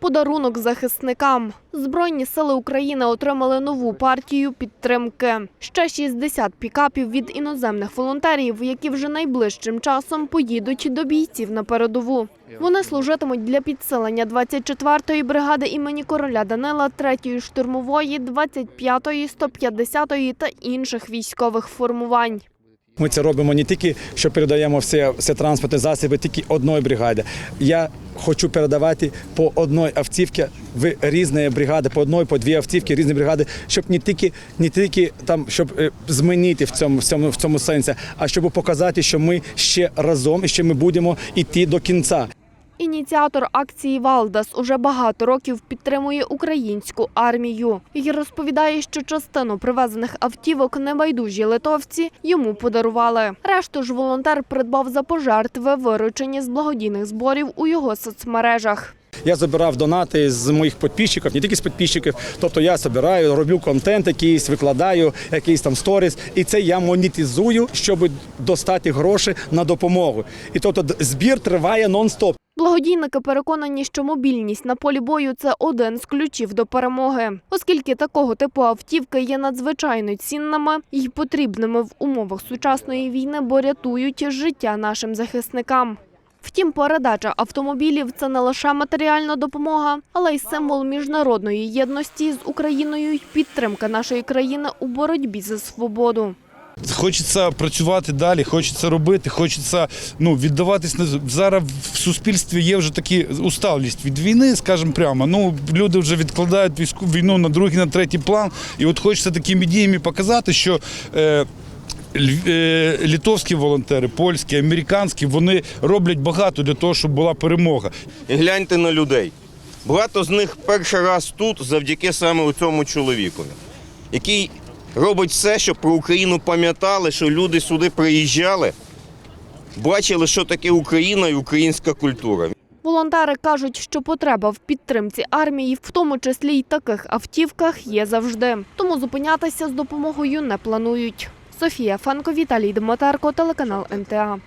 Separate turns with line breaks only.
Подарунок захисникам. Збройні сили України отримали нову партію підтримки. Ще 60 пікапів від іноземних волонтерів, які вже найближчим часом поїдуть до бійців на передову. Вони служитимуть для підсилення 24-ї бригади імені короля Данила, 3-ї штурмової, 25-ї, 150-ї та інших військових формувань.
Ми це робимо не тільки, що передаємо все, все транспортні засоби, тільки одної бригади. Я хочу передавати по одній автівці в різні бригади, по одній, по дві автівки, різні бригади, щоб не тільки, не тільки там, щоб е, змінити в цьому, в цьому, в цьому сенсі, а щоб показати, що ми ще разом і що ми будемо йти до кінця.
Ініціатор акції Валдас уже багато років підтримує українську армію і розповідає, що частину привезених автівок небайдужі литовці йому подарували. Решту ж волонтер придбав за пожертви, виручені з благодійних зборів у його соцмережах.
Я забирав донати з моїх підписчиків, не тільки з підписчиків. Тобто я збираю, роблю контент якийсь, викладаю якийсь там сторіс, і це я монетизую, щоб достати гроші на допомогу. І тобто збір триває нон-стоп.
Благодійники переконані, що мобільність на полі бою це один з ключів до перемоги, оскільки такого типу автівки є надзвичайно цінними і потрібними в умовах сучасної війни, бо рятують життя нашим захисникам. Втім, передача автомобілів це не лише матеріальна допомога, але й символ міжнародної єдності з Україною й підтримка нашої країни у боротьбі за свободу.
Хочеться працювати далі, хочеться робити, хочеться ну, віддаватись на зараз в суспільстві є вже такі усталість від війни, скажімо прямо. Ну люди вже відкладають війську війну на другий, на третій план. І от хочеться такими діями показати, що. Е, е, Літовські волонтери, польські, американські, вони роблять багато для того, щоб була перемога.
Гляньте на людей. Багато з них перший раз тут завдяки саме цьому чоловікові, який робить все, щоб про Україну пам'ятали, що люди сюди приїжджали, бачили, що таке Україна і українська культура.
Волонтери кажуть, що потреба в підтримці армії, в тому числі й таких автівках, є завжди. Тому зупинятися з допомогою не планують. Софія Фанко, Віталій Дмитерко, телеканал МТА.